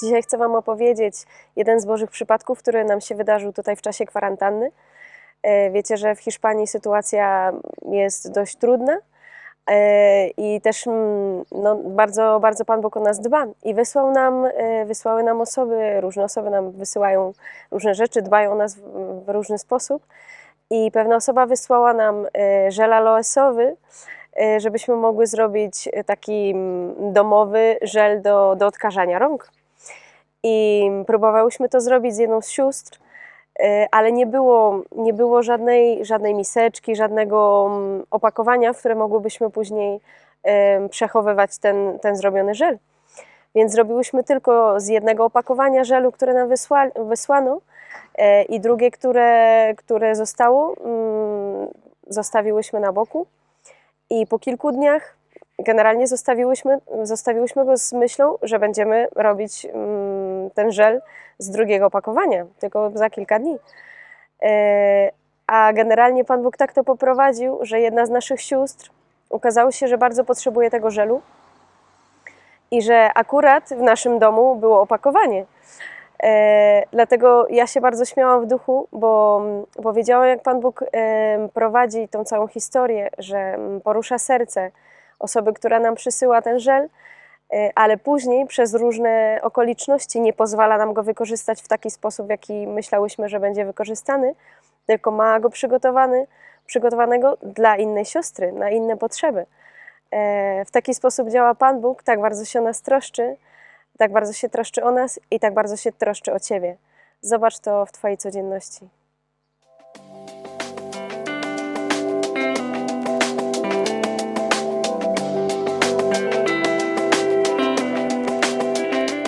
Dzisiaj chcę Wam opowiedzieć jeden z Bożych przypadków, który nam się wydarzył tutaj w czasie kwarantanny. E, Wiecie, że w Hiszpanii sytuacja jest dość trudna e, i też mm, no, bardzo, bardzo Pan Bóg o nas dba i wysłał nam, e, wysłały nam osoby, różne osoby nam wysyłają różne rzeczy, dbają o nas w, różny sposób i pewna osoba wysłała nam żel aloesowy, żebyśmy mogły zrobić taki mm, domowy żel do, do odkażania rąk. I próbowałyśmy to zrobić z jedną z sióstr, e, ale nie było, nie było żadnej, żadnej miseczki, żadnego mm, opakowania, w które mogłybyśmy później przechowywać ten, ten zrobiony żel. Więc zrobiłyśmy tylko z jednego opakowania żelu, które nam wysła, wysłano e, i drugie, które, które zostało, mm, zostawiłyśmy na boku. I po kilku dniach generalnie zostawiłyśmy, zostawiłyśmy go z myślą, że będziemy robić mm, ten żel z drugiego opakowania, tylko za kilka dni. E, A generalnie Pan Bóg tak to poprowadził, że jedna z naszych sióstr okazało się, że bardzo potrzebuje tego żelu i że akurat w naszym domu było opakowanie. E, dlatego ja się bardzo śmiałam w duchu, bo, bo wiedziałam, jak Pan Bóg em, prowadzi tą całą historię, że mm, porusza serce osoby, która nam przysyła ten żel, e, ale później przez różne okoliczności nie pozwala nam go wykorzystać w taki sposób, w jaki myślałyśmy, że będzie wykorzystany, tylko ma go przygotowany, przygotowanego dla innej siostry, na inne potrzeby. E, W taki sposób działa Pan Bóg, tak bardzo się o nas troszczy, tak bardzo się troszczy o nas i tak bardzo się troszczy o Ciebie. Zobacz to w Twojej codzienności.